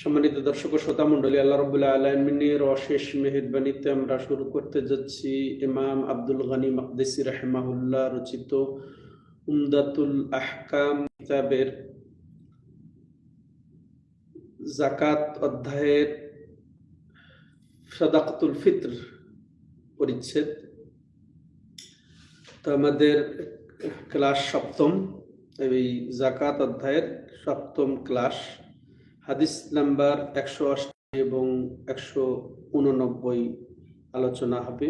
সম্মানিত দর্শক শ্রোতা মন্ডলী আল্লাহ রবুল্লাহ আলমিনের অশেষ মেহেরবানিতে আমরা শুরু করতে যাচ্ছি ইমাম আব্দুল গানি মকদেসি রাহেমাহুল্লাহ রচিত উমদাতুল আহকাম কিতাবের জাকাত অধ্যায়ের সাদাকাতুল ফিত্র পরিচ্ছেদ। তো আমাদের ক্লাস সপ্তম। এই জাকাত অধ্যায়ের সপ্তম ক্লাস, হাদিস নাম্বার একশো আশি এবং একশো উননব্বই আলোচনা হবে।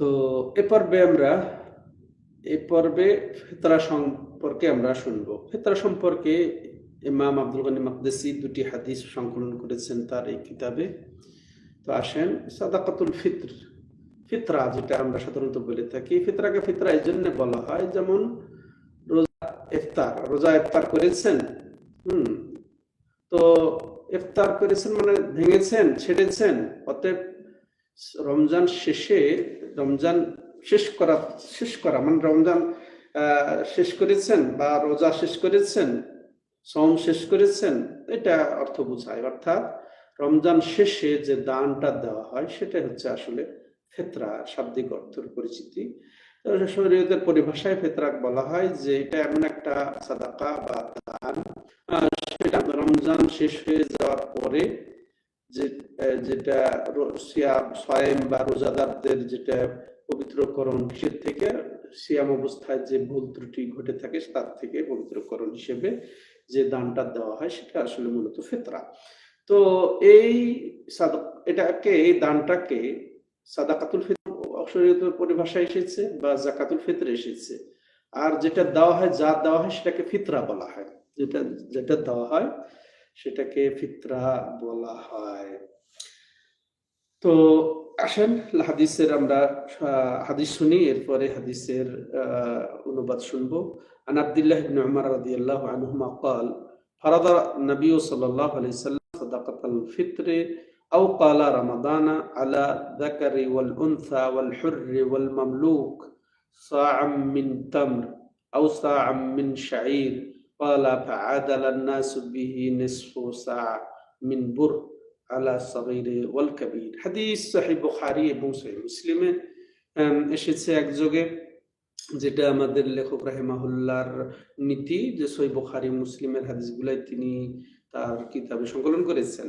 তো এ পর্বে আমরা, এ পর্বে ফেতরা সম্পর্কে আমরা শুনব। ফেতরা সম্পর্কে ইমাম আব্দুল গনি মকদেসি দুটি হাদিস সংকলন করেছেন তার এই কিতাবে। তো আসেন, সাদাকাতুল ফিত্র। ফিতরা যেটা আমরা সাধারণত বলে থাকি, ফিতরাকে ফিতরা এই জন্য বলা হয় যেমন ইফতার, রোজা ইফতার করেছেন? হুম। তো ইফতার করেছেন মানে ভেঙেছেন, ছেড়েছেন? অতএব রমজান শেষে, রমজান শেষ করা শেষ করা মানে রমজান শেষ করেছেন বা রোজা শেষ করেছেন সম শেষ করেছেন, এটা অর্থ বোঝায়। অর্থাৎ রমজান শেষে যে দানটা দেওয়া হয় সেটা হচ্ছে আসলে ক্ষেত্রা শাব্দিক অর্থের পরিচিতি। শরীয়তের পরিভাষায় ফেতরাক বলা হয় যে এটা এমন একটা সাদাকা বা দান। সেটা রমজান শেষ হয়ে যাওয়ার পরে যেটা সয়েম বা রোজাদারদের যেটা পবিত্রকরণ হিসেব থেকে, সিয়াম অবস্থায় যে ভুল ত্রুটি ঘটে থাকে তার থেকে পবিত্রকরণ হিসেবে যে দানটা দেওয়া হয় সেটা আসলে মূলত ফেতরা। তো এই এটাকে, এই দানটাকে সাদাকাতুল ফিতর শরীয়তের পরিভাষায় এসেছে বা জাকাতুল ফিতর এসেছে আর যেটা দেওয়া হয় যা দেওয়া হয় সেটাকে ফিতরা বলা হয় যেটা যেটা দেওয়া হয় সেটাকে ফিতরা বলা হয় তো আসেন হাদিসের আমরা হাদিস শুনি এরপরে হাদিসের অনুবাদ শুনবো عن عبد الله بن عمر رضي الله عنهما قال فرض النبي صلى الله عليه وسلم صدقة الفطر أو قال رمضان على الذكر والأنثى والحر والمملوك صاعا من تمر أو صاعا من شعير قال فعادل الناس به نصف ساعة من بر على الصغير والكبير حديث صحيح بخاري এবং صحيح মুসলিমে এসেছে একযোগে যেটা আমাদের লেখক রাহেমাহুল্লার নীতি যে সই বুখারি মুসলিমের হাদিসগুলাই তিনি তার কিতাবে সংকলন করেছেন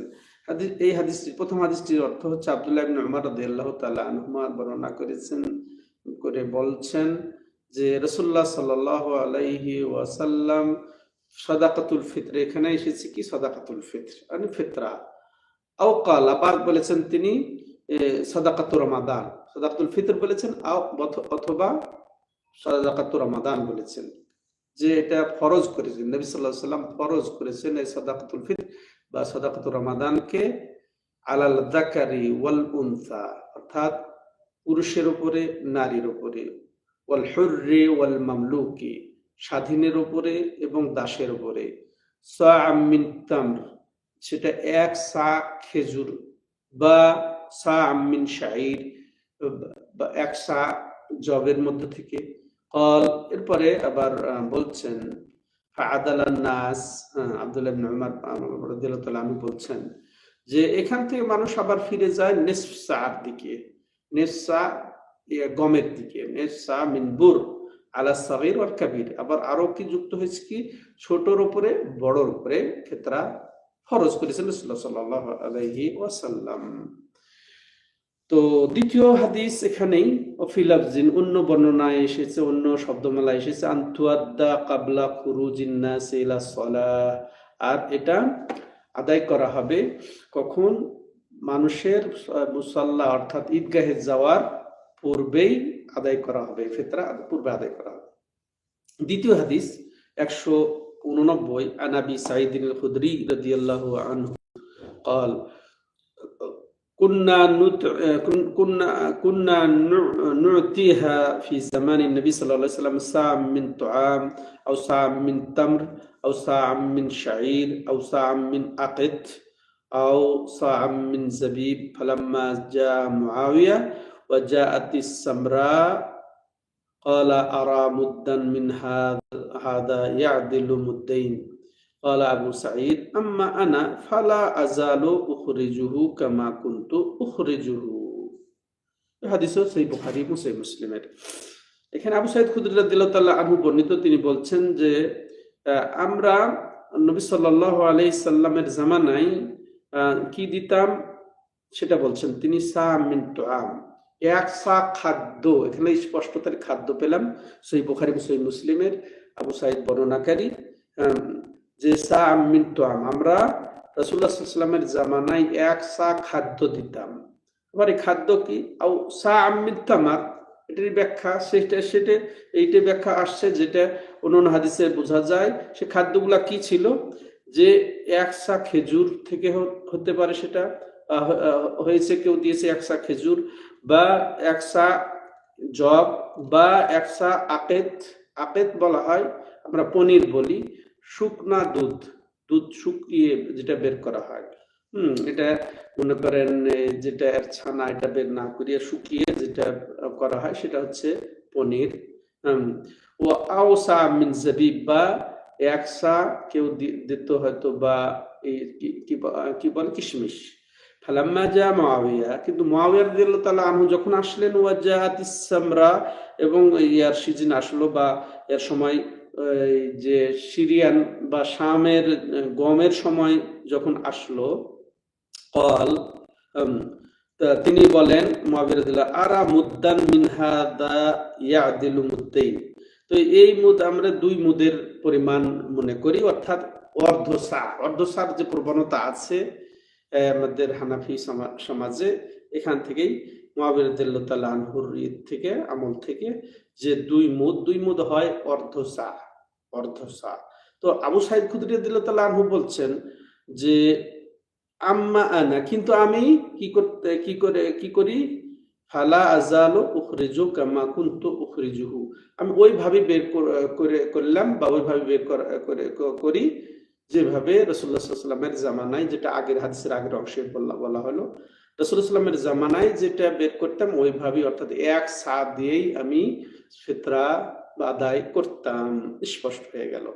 এই হাদিসটির প্রথম হাদিসটির অর্থ হচ্ছে আব্দুল্লাহ ইবনে উমর রাদিয়াল্লাহু তাআলা আনহুমা বর্ণনা করেছেন, করে বলছেন যে রাসূলুল্লাহ সাল্লাল্লাহু আলাইহি ওয়াসাল্লাম সাদাকাতুল ফিতর, এখানে এসেছে কি? সাদাকাতুল ফিতর মানে ফিতরা। আও কাল আবার বলেছেন তিনি সাদাকাতুর রমাদান। সাদাকাতুল ফিতর বলেছেন অথবা সাদাকাতুর রমাদান বলেছেন। যে এটা ফরজ করেছেন, নবী সাল্লাল্লাহু সাল্লাম ফরজ করেছেন এই সাদাকাতুল ফিতর। বা সদাকত রমাদানকে আলাল জাকারি ওয়াল উনসা, অর্থাৎ পুরুষের উপরে, নারীর উপরে, ওয়াল হুররে ওয়াল মামলুকি, স্বাধীনের উপরে এবং দাসের উপরে। সামিন সেটা এক সা খেজুর বা সা আমিন শাইর, বা এক সা জবের মধ্যে থেকে। কল, এরপরে আবার বলছেন নাস আব্দুল্লাহ আমি বলছেন যে এখান থেকে মানুষ আবার ফিরে যায় নেসার দিকে। নেসা গমের দিকে। নেসা মিনবুর আলা সাগির আর কাবির। আবার আরও কি যুক্ত হয়েছে কি? ছোটর উপরে, বড়র উপরে ক্ষেত্রা ফরজ করেছেন সাল্লাহ আলাইহি ওয়াসাল্লাম। তো দ্বিতীয় হাদিস এখানেই অফিলাফজিন অন্য বর্ণনায় এসেছে অন্য শব্দমালা এসেছে আন্তুয়াদ্দা কাবলা খুরুজিন্না সেলা সলা আর এটা আদায় করা হবে কখন মানুষের মুসাল্লা অর্থাৎ ঈদগাহে যাওয়ার পূর্বেই আদায় করা হবে ফেতরা পূর্বে আদায় করা হবে দ্বিতীয় হাদিস একশো উননব্বই আনাবি সাইদিন খুদরি রাদিয়াল্লাহু আনহু قال كنا نت... كنا كنا نعطيها في زمان النبي صلى الله عليه وسلم ساعة من طعام أو ساعة من تمر أو ساعة من شعير أو ساعة من أقط أو ساعة من زبيب. فلما جاء معاوية وجاءت السمراء قال أرى مدا من هذا يعدل مدين. قال أبو سعيد أما أنا فلا أزال أخرجه كما كنت أخرجه হাদিস সেই বুখারি মুসলিম মুসলিমের এখানে আবু সাইদ খুদরি রাদিয়াল্লাহু আনহু বর্ণিত তিনি বলছেন যে আহ, আমরা নবী সাল্লাল্লাহু আলাইহি সাল্লামের জামানায় আহ, কি দিতাম সেটা বলছেন তিনি সা মিন তুআম এক সা খাদ্য এখানে স্পষ্টতার খাদ্য পেলাম সেই বুখারি সেই মুসলিমের আবু সাইদ বর্ণনাকারী আম, যে সা মিন তুআম আমরা আলাইহি সাল্লামের জামানায় এক সা খাদ্য দিতাম। আবার এই খাদ্য কি? আও সা তামার এটার ব্যাখ্যা, সেটা সেটা, এইটা ব্যাখ্যা আসছে যেটা অন্যান্য হাদিসে বোঝা যায়, সে খাদ্যগুলা কি ছিল? যে এক সা খেজুর থেকে হতে পারে সেটা হয়েছে কেউ দিয়েছে এক সা খেজুর বা এক সা জব বা এক সা আকেত আকেত বলা হয়, আমরা পনির বলি। শুকনা দুধ দুধ শুকিয়ে যেটা বের করা হয়। হম, এটা মনে করেন যেটা এর ছানা এটা বের না করিয়ে শুকিয়ে যেটা করা হয় সেটা হচ্ছে পনির। ও আওসা মিন জাবিব বা একসা কেউ দিত হয়তো বা এই কি- বলে, কিশমিশ। ফালাম্মা যা মুয়াবিয়া কিন্তু মুয়াবিয়া রাদিয়াল্লাহু তাআলা আনহু যখন আসলেন ওয়াজাহাতিস সামরা এবং ইয়ার সিজন আসলো বা এর সময় যে সিরিয়ান বা শামের, গমের সময় যখন আসলো, কল তিনি বলেন মুয়াবিয়া রাদিয়াল্লাহু আরা মুদ্দান মিন হাদা ইয়াদিলু মুদ্দাইন? তো এই মুদ আমরা দুই মুদের পরিমাণ মনে করি, অর্থাৎ অর্ধসার অর্ধসার যে প্রবণতা আছে আমাদের হানাফি সমা- সমাজে, এখান থেকেই মহাবীরদুল্লাহ ঈদ থেকে আমল থেকে যে দুই মুদ দুই মুদ হয় অর্ধসা অর্ধসা তো আবু সাইদ খুদরি দিল্লাহ আনহু বলছেন যে, আম্মা আনা, কিন্তু আমি কি করতে, কি করে, কি করি? ফালা আজালো উখরিজু কামা কুনতু উখরিজুহু। আমি ওইভাবে বের কর- করে, করলাম বা ওইভাবে বের করে, করি যেভাবে রসুল্লাহ সাল্লামের জামানায়, যেটা আগের হাদিসের আগের অংশে বলা বলা হলো। রসুল্লাহ সাল্লামের জামানায় যেটা বের করতাম ওইভাবে অর্থাৎ এক সা দিয়েই আমি ফিতরা আদায় করতাম, স্পষ্ট হয়ে গেল।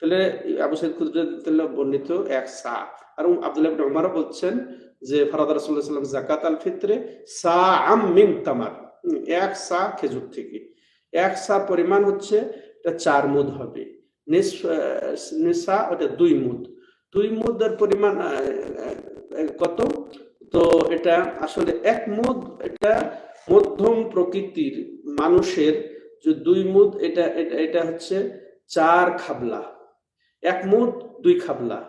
তাহলে আবু সাইদ কুদরতুল্লাহ বর্ণিত এক সা আর আব্দুল্লাহ উমারও বলছেন যে, ফরাদ রাসূলুল্লাহ সাল্লাম জাকাত আল ফিত্রে সা আম মিন তামার। এক সা খেজুর থেকে। এক সা পরিমাণ হচ্ছে এটা চার মুদ হবে। নিস- ওটা দুই মুদ। দুই মুদের পরিমাণ কত? তো এটা আসলে এক মুদ এটা মধ্যম প্রকৃতির মানুষের যে দুই মুদ এটা এটা হচ্ছে চার খাবলা। এক মুদ দুই খাবলা।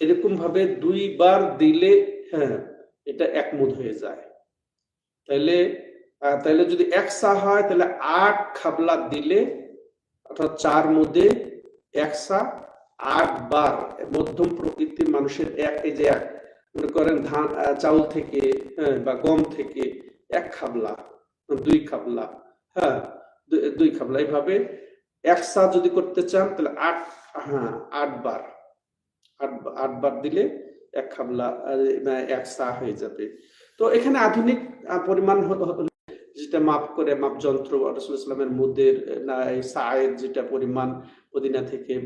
এরকম ভাবে দুইবার দিলে হ্যাঁ এটা এক মুদ হয়ে যায়। তাহলে তাহলে যদি এক সা হয় তাহলে আট খাবলা দিলে অর্থাৎ চার মুদে এক সা আট বার মধ্যম প্রকৃতির মানুষের এক এই যে এক মনে করেন ধান চাউল থেকে হ্যাঁ, বা গম থেকে এক খাবলা দুই খাবলা হ্যাঁ দুই খাবলা এইভাবে এক সা যদি করতে চান, তাহলে আট হ্যাঁ আট বার। আট বা- আট বার দিলে এক খাবলা এক সা হয়ে যাবে। তো এখানে আধুনিক পরিমাণ যেটা মাপ করে, মাপ যন্ত্র রসুলামের মুদের, না, এই সায়ের যেটা পরিমাণ মদিনা থেকে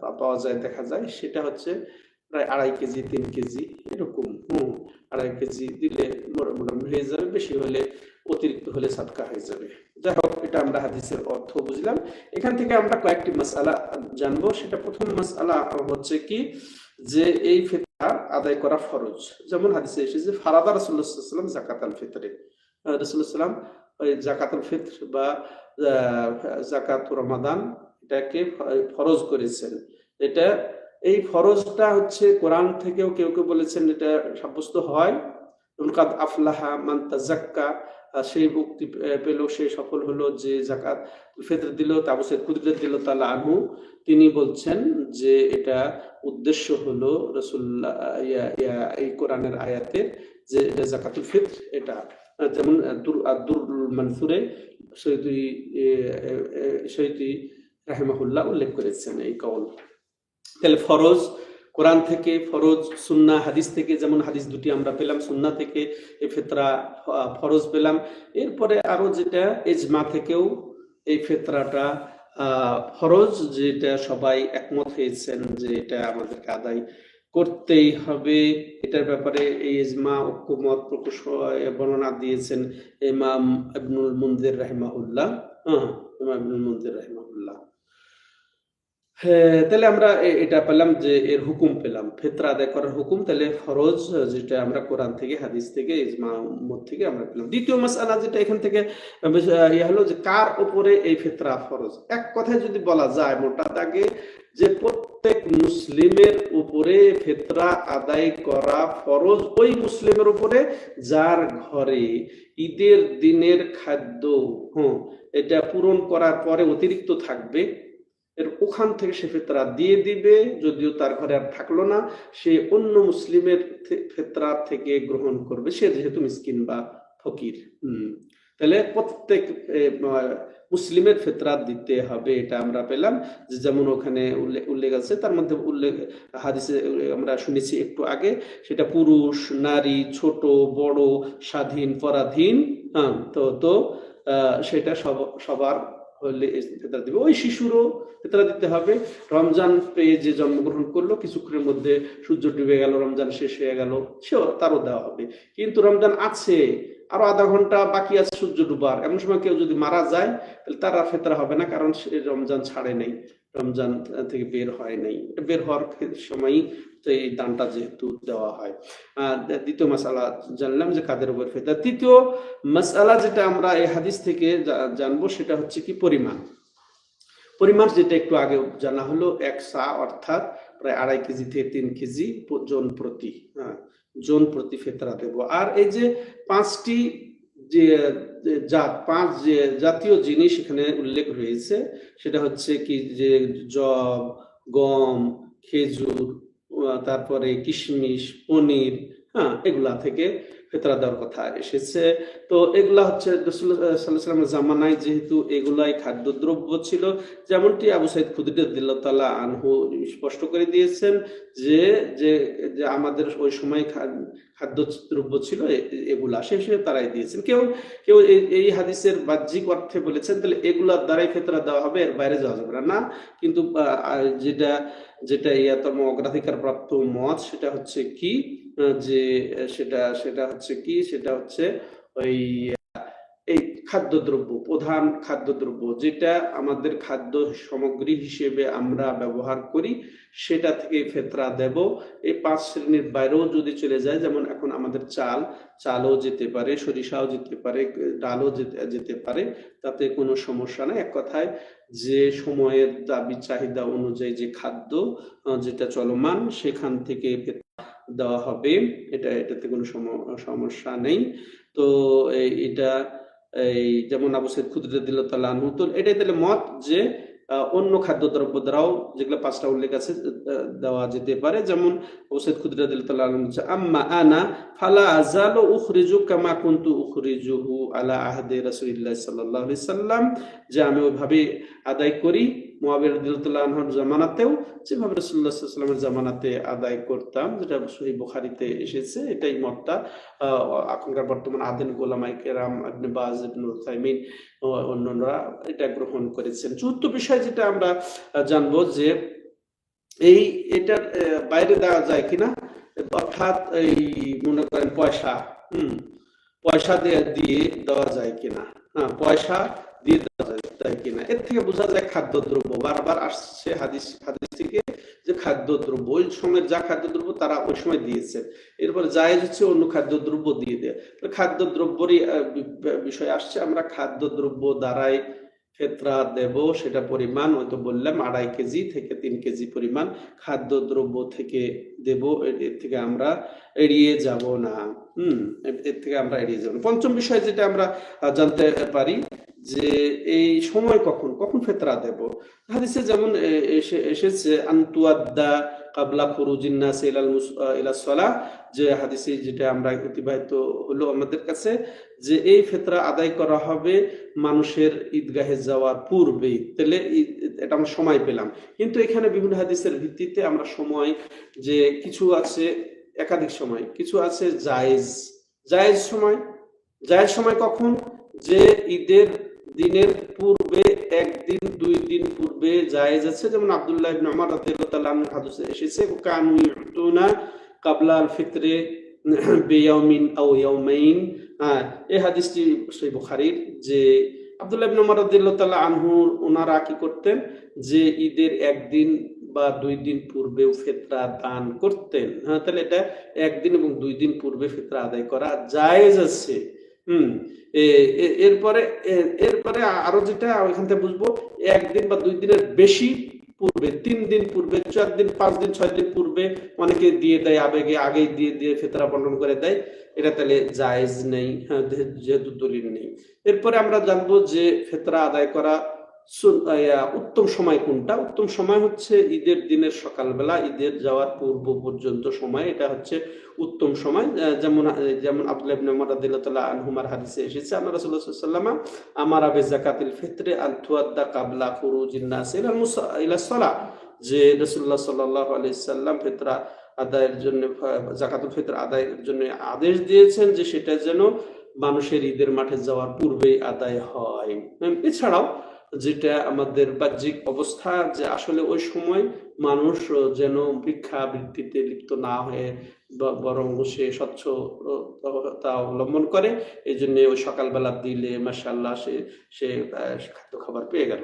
পাওয়া যায়, দেখা যায়, সেটা হচ্ছে প্রায় আড়াই কেজি, তিন কেজি, এরকম। হুম, আড়াই কেজি দিলে মোটা- মোটামুটি হয়ে যাবে বেশি হলে অতিরিক্ত হলে সাদকা হয়ে যাবে। যাই হোক, এটা আমরা হাদিসের অর্থ বুঝলাম। এখান থেকে আমরা কয়েকটি মাসালা জানব। সেটা প্রথম মাসালা হচ্ছে কি? যে এই ফিতরা আদায় করা ফরজ। যেমন হাদিসে এসেছে, ফারাদা রসুল্লাহাম জাকাত আল ফিতরে। রসুল্লাহাম ওই জাকাত আল ফিত্র বা জাকাত রমাদান এটাকে ফরজ করেছেন। এটা, এই ফরজটা হচ্ছে কোরআন থেকেও কেউ কেউ বলেছেন এটা সাব্যস্ত হয়। আফলাহা মান তাজাক্কা সেই মুক্তি পেল সে সফল হলো যে জাকাত ফিতর দিল, তাবু সৈয়দ কুদরত দিল তালা আনহু। তিনি বলছেন যে এটা উদ্দেশ্য হলো রসুল্লাহ এই কোরআনের আয়াতের যে জাকাতুল ফিত্র, এটা যেমন আদুর মানসুরে সৈয়দি সৈয়দি রাহেমাহুল্লাহ উল্লেখ করেছেন এই কল তাহলে ফরজ কোরআন থেকে ফরজ সুন্না হাদিস থেকে যেমন হাদিস দুটি আমরা পেলাম সুন্না থেকে এই ফেতরা ফরজ পেলাম। এরপরে আরও যেটা এজমা থেকেও এই ফেতরাটা ফরজ, যেটা সবাই একমত হয়েছেন যে এটা আমাদেরকে আদায় করতেই হবে। এটার ব্যাপারে এই ইজমা ঐক্যমত প্রকাশ বর্ণনা দিয়েছেন ইমাম ইবনুল মুনজির রাহিমাহুল্লাহ। হ্যাঁ ইমাম ইবনুল মুনজির রাহিমাহুল্লাহ। হ্যাঁ তাহলে আমরা এটা পেলাম যে এর হুকুম পেলাম। ফেতরা আদায় করার হুকুম, তাহলে ফরজ যেটা আমরা কোরআন থেকে, হাদিস থেকে, ইজমা থেকে আমরা পেলাম। দ্বিতীয় মাসআলা যেটা এখান থেকে ইয়ে হলো যে কার উপরে এই ফেতরা ফরজ? এক কথায় যদি বলা যায়, মোটা দাগে, যে প্রত্যেক মুসলিমের উপরে ফেতরা আদায় করা ফরজ ওই মুসলিমের উপরে, যার ঘরে ঈদের দিনের খাদ্য হ্যাঁ এটা পূরণ করার পরে অতিরিক্ত থাকবে এর ওখান থেকে সে ফেতরা দিয়ে দিবে, যদিও তার ঘরে আর থাকল না, সে অন্য মুসলিমের ফেতরা থেকে গ্রহণ করবে। সে যেহেতু মিসকিন বা ফকির, হম। তাহলে প্রত্যেক মুসলিমের ফেতরা দিতে হবে, এটা আমরা পেলাম। যে যেমন ওখানে উল্লেখ আছে, তার মধ্যে উল্লেখ, হাদিসে আমরা শুনেছি একটু আগে, সেটা পুরুষ, নারী, ছোট, বড়, স্বাধীন, পরাধীন হ্যাঁ তো তো সেটা সব, সবার হলে দিবে। ওই শিশুরও ফেতরা দিতে হবে। রমজান পেয়ে যে জন্মগ্রহণ করল, কিছুক্ষণের মধ্যে সূর্য ডুবে গেল, রমজান শেষ হয়ে গেল, সেও তারও দেওয়া হবে। কিন্তু রমজান আছে, আরও আধা ঘণ্টা বাকি আছে সূর্য ডুবার। এমন সময় কেউ যদি মারা যায়, তাহলে তার আর ফেতরা হবে না, কারণ সে রমজান ছাড়ে নেই। রমজান থেকে বের হয় নাই। বের হওয়ার সময়ই তো এই দানটা যেহেতু দেওয়া হয়। আহ দ্বিতীয় মাসালা জানলাম যে কাদের উপর ফেতরা তৃতীয় মাসালা যেটা আমরা এই হাদিস থেকে জানব সেটা হচ্ছে কি পরিমাণ। পরিমাণ যেটা একটু আগে জানা হলো, এক সা অর্থাৎ প্রায় আড়াই কেজি থেকে তিন কেজি জন প্রতি হ্যাঁ জন প্রতি ফেতরা দেব। আর এই যে পাঁচটি যে জাত, পাঁচ যে জাতীয় জিনিস এখানে উল্লেখ রয়েছে, সেটা হচ্ছে কি যে জব, গম, খেজুর তারপরে কিশমিশ, পনির হ্যাঁ এগুলা থেকে ফেতরা দেওয়ার কথা এসেছে। তো এগুলা হচ্ছে রসুল্লাহামের জামানায় যেহেতু এগুলাই খাদ্যদ্রব্য ছিল, যেমনটি আবু সাইদ খুদিরুদ্দিল্লাহ তালা আনহু স্পষ্ট করে দিয়েছেন যে যে আমাদের ওই সময় খাদ্যদ্রব্য ছিল, এ- এগুলা। সে হিসেবে তারাই দিয়েছেন। কেউ কেউ এই- হাদিসের বাহ্যিক অর্থে বলেছেন, তাহলে এগুলার দ্বারাই ফেতরা দেওয়া হবে, এর বাইরে যাওয়া যাবে না। না, কিন্তু যেটা যেটা ইয়াতম অগ্রাধিকার প্রাপ্ত মত, সেটা হচ্ছে কি যে, সেটা সেটা হচ্ছে কি, সেটা হচ্ছে ওই খাদ্যদ্রব্য, প্রধান খাদ্যদ্রব্য যেটা আমাদের খাদ্য সামগ্রী হিসেবে আমরা ব্যবহার করি, সেটা থেকে ফেতরা দেব। এই পাঁচ শ্রেণির বাইরেও যদি চলে যায়, যেমন এখন আমাদের চাল, চালও যেতে পারে, সরিষাও যেতে পারে, ডালও যেতে পারে, তাতে কোনো সমস্যা নাই। এক কথায় যে সময়ের দাবি চাহিদা অনুযায়ী যে খাদ্য যেটা চলমান, সেখান থেকে দেওয়া হবে। এটা, এটাতে কোনো সম- সমস্যা নেই। তো এটা এই যেমন আবু সৈদ খুদরে দিল তালা আনহু তো এটাই তাহলে মত যে অন্য খাদ্য দ্রব্য দ্বারাও যেগুলো পাঁচটা উল্লেখ আছে দেওয়া যেতে পারে। যেমন ওসেদ বলছে, আম্মা আনা ফালা আজাল উখরিজু কামা কুন্তু উখরিজুহু আলা আহদে রাসুলিল্লাহ সাল্লাহ সাল্লাম যে আমি ওইভাবে আদায় করি। আনহুর জামানাতেও যেভাবে আলাইহি সাল্লামের জামানাতে আদায় করতাম, যেটা বুখারীতে এসেছে, এটাই মতটা এখনকার বর্তমান আদেন গোলামাই কেরাম বাজ ও অন্যরা এটা গ্রহণ করেছেন। চতুর্থ বিষয় যেটা আমরা জানব যে এই এটার বাইরে দেওয়া যায় কিনা? অর্থাৎ এই, মনে করেন পয়সা, হম, পয়সা দিয়ে দেওয়া যায় কিনা? হ্যাঁ পয়সা দিয়ে দেওয়া যায়। যায় কিনা। এর থেকে বোঝা যায় খাদ্যদ্রব্য। বারবার আসছে হাদিস হাদিস থেকে যে খাদ্যদ্রব্য, ওই সময় যা খাদ্যদ্রব্য তারা ওই সময় দিয়েছে। এরপর জায়েজ হচ্ছে অন্য খাদ্যদ্রব্য দিয়ে দেয়। খাদ্যদ্রব্যরই বিষয় আসছে, আমরা খাদ্যদ্রব্য দ্বারাই ফেতরা দেব, সেটা পরিমাণ, হয়তো বললাম আড়াই কেজি থেকে তিন কেজি পরিমাণ খাদ্যদ্রব্য থেকে দেব, এর থেকে আমরা এড়িয়ে যাব না। হুম, এর থেকে আমরা এড়িয়ে যাব পঞ্চম বিষয় যেটা আমরা জানতে পারি যে এই সময় কখন কখন ফেতরা দেব? হাদিসে যেমন এসে- এসেছে, আন্তুয়াদ্দা কাবলা ফুরুজিন নাস ইলাল ইলাস যে হাদিসে যেটা আমরা অতিবাহিত হলো আমাদের কাছে, যে এই ফেতরা আদায় করা হবে মানুষের ঈদগাহে যাওয়ার পূর্বেই। তাহলে এটা আমরা সময় পেলাম। কিন্তু এখানে বিভিন্ন হাদিসের ভিত্তিতে আমরা সময়, যে কিছু আছে একাধিক সময়, কিছু আছে জায়েজ। জায়েজ সময়? জায়েজ সময় কখন? যে ঈদের দিনের পূর্বে, একদিন, দুই দিন পূর্বে জায়েজ আছে। যেমন আব্দুল্লাহ ইবনে উমর রাদিয়াল্লাহু তাআলা হাদিসে এসেছে কানু ইউতুনা কাবলা আল ফিতরে বিয়াউমিন আও ইয়াউমাইন। হ্যাঁ এই হাদিসটি সেই বুখারীর যে আব্দুল্লাহ ইবনে উমর রাদিয়াল্লাহু তাআলা আনহু ওনারা কি করতেন? যে ঈদের একদিন বা দুই দিন পূর্বেও ফেতরা দান করতেন। হ্যাঁ তাহলে এটা একদিন এবং দুই দিন পূর্বে ফেতরা আদায় করা জায়েজ আছে। হুম এরপরে এরপরে আরও যেটা ওইখান থেকে বুঝব একদিন বা দুই দিনের বেশি পূর্বে তিন দিন পূর্বে চার দিন পাঁচ দিন ছয় দিন পূর্বে অনেকে দিয়ে দেয় আবেগে আগেই দিয়ে দিয়ে ফেতরা বন্টন করে দেয়। এটা তাহলে জায়েজ নেই হ্যাঁ, যেহেতু দলিল নেই। এরপরে আমরা জানব যে ফেতরা আদায় করা উত্তম সময় কোনটা? উত্তম সময় হচ্ছে ঈদের দিনের সকালবেলা, ঈদের যাওয়ার পূর্ব পর্যন্ত সময়। এটা হচ্ছে উত্তম সময়। যেমন যেমন আব্দুল্লাহ ইবনে উমর রাদিয়াল্লাহু আনহুমার হাদিসে এসেছে আমরা রাসূলুল্লাহ সাল্লাল্লাহু আলাইহি ওয়াসাল্লাম আমারা বে যাকাতিল ফিতরে আন কাবলা খুরুজিন নাস সালাহ যে রাসূলুল্লাহ সাল্লাল্লাহু আলাইহি সাল্লাম ফিতরা আদায়ের জন্য জাকাতুল ফিতর আদায়ের জন্য আদেশ দিয়েছেন যে সেটা যেন মানুষের ঈদের মাঠে যাওয়ার পূর্বেই আদায় হয়। এছাড়াও যেটা আমাদের বাহ্যিক অবস্থা, যে আসলে ওই সময় মানুষ যেন ভিক্ষাবৃত্তিতে লিপ্ত না হয়ে বরং সে স্বচ্ছতা অবলম্বন করে, এই জন্য ওই সকালবেলা দিলে মাসাল্লাহ সে সে খাদ্য খাবার পেয়ে গেল।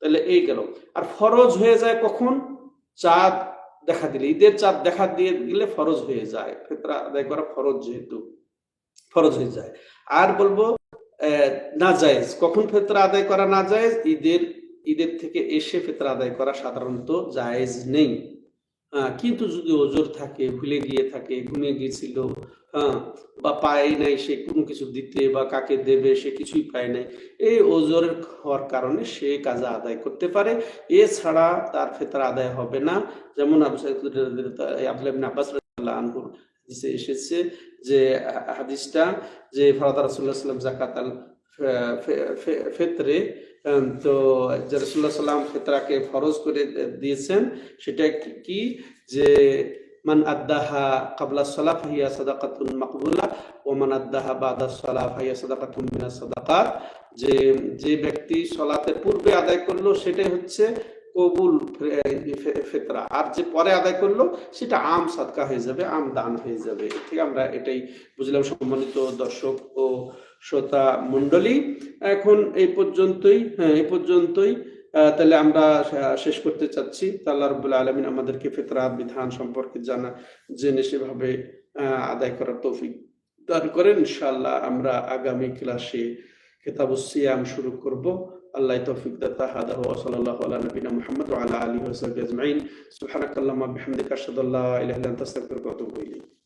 তাহলে এই গেল। আর ফরজ হয়ে যায় কখন? চাঁদ দেখা দিলে। ঈদের চাঁদ দেখা দিয়ে দিলে ফরজ হয়ে যায়। ফেতরা আদায় করা ফরজ যেহেতু, ফরজ হয়ে যায়। আর বলব না জায়েজ। কখন ফেতরা আদায় করা না জায়েজ? ঈদের ঈদের থেকে এসে ফেতরা আদায় করা সাধারণত জায়েজ নেই। কিন্তু যদি ওজোর থাকে, ভুলে গিয়ে থাকে, ঘুমিয়ে গিয়েছিল হ্যাঁ বা পায় নাই সে কোনো কিছু দিতে বা কাকে দেবে সে কিছুই পায় নাই, এই ওজোরের হওয়ার কারণে সে কাজে আদায় করতে পারে। এছাড়া তার ফেতরা আদায় হবে না। যেমন আবু সাঈদ আব্দুল্লাহ ইবনে আব্বাস হাদিসে এসেছে যে, হাদিসটা যে ফরাদা রাসূলুল্লাহ সাল্লাম জাকাত আল ফেতরে তো যে রাসূলুল্লাহ সাল্লাম ফেতরাকে ফরজ করে দিয়েছেন, সেটা কি- যে মান আদ্দাহা কাবলা সালাহ ফাহিয়া সাদাকাতুন মাকবুলা ও মান আদ্দাহা বাদা সালাহ ফাহিয়া সাদাকাতুন মিনাস সাদাকাত, যে যে ব্যক্তি সলাতের পূর্বে আদায় করল, সেটাই হচ্ছে কবুল ফেতরা। আর যে পরে আদায় করল, সেটা আম সাদকা হয়ে যাবে, আম দান হয়ে যাবে। ঠিক আমরা এটাই বুঝলাম, সম্মানিত দর্শক ও শ্রোতা মণ্ডলী। এখন এই পর্যন্তই হ্যাঁ এই পর্যন্তই। তাহলে আমরা শেষ করতে চাচ্ছি। আল্লাহ রবুল্লা আলমিন আমাদেরকে ফেতরা বিধান সম্পর্কে জানা, জেনে সেভাবে আদায় করার তৌফিক দান করেন। ইনশাআল্লাহ আমরা আগামী ক্লাসে কিতাব সিয়াম শুরু করব। আল্লাহ তৌফিক দাতা হাদাহ সাল্লাল্লাহু আলা নবিনা মুহাম্মদ ওয়া আলা আলিহি ওয়া সাহবিহি আজমাইন। সুবহানাকাল্লাহুম্মা বিহামদিকা আশহাদু আল্লা ইলাহা ইল্লা আনতা আস্তাগফিরুকা ওয়া আতুবু ইলাইক।